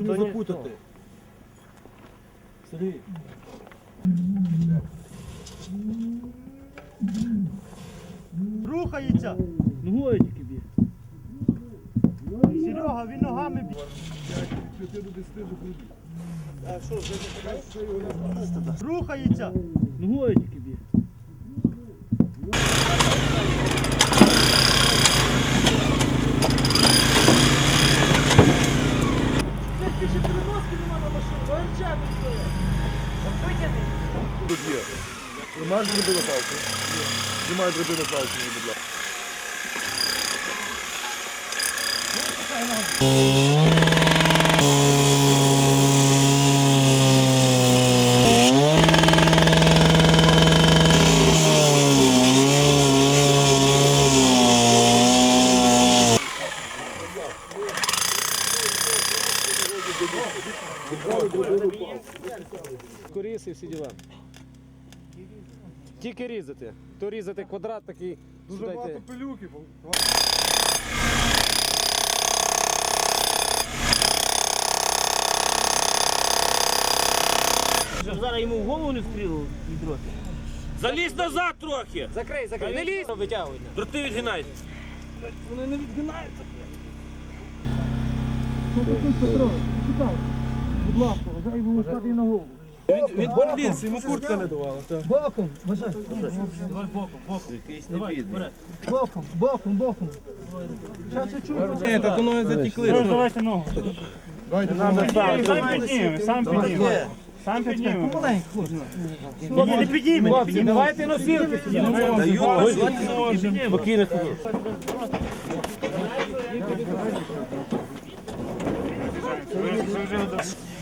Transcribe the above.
Не запутати. Сергій. Рухається. Ногою тільки б'є. Серега, він ногами б'є. Рухається. Ногою тільки б'є. Тут є. Знімаєш драбину палку? Знімай дробину палки, будь ласка. Коріси всі діла. Тільки різати. То різати квадрат такий. Дуже багато пилюки. Щоб зараз йому в голову не стріло відро. Залізь назад трохи! Закрий, закрий. Не лізь! Витягуй. Дроти відгинай. Вони не відгинаються. Будь ласка, вважай йому на голову. Куртка не давала. Боком, вважай. Давай боком, боком. Давай, вперед. Боком, боком, боком. Зараз я чую. Ні, так воно затікли. Давайте ногу. Дайте Сам підніме, сам підніме. Сам підніме. Помаленьку, хлопці. Ні, не. Хлопці, давайте носілки сюди. Söyle, söyle, söyle.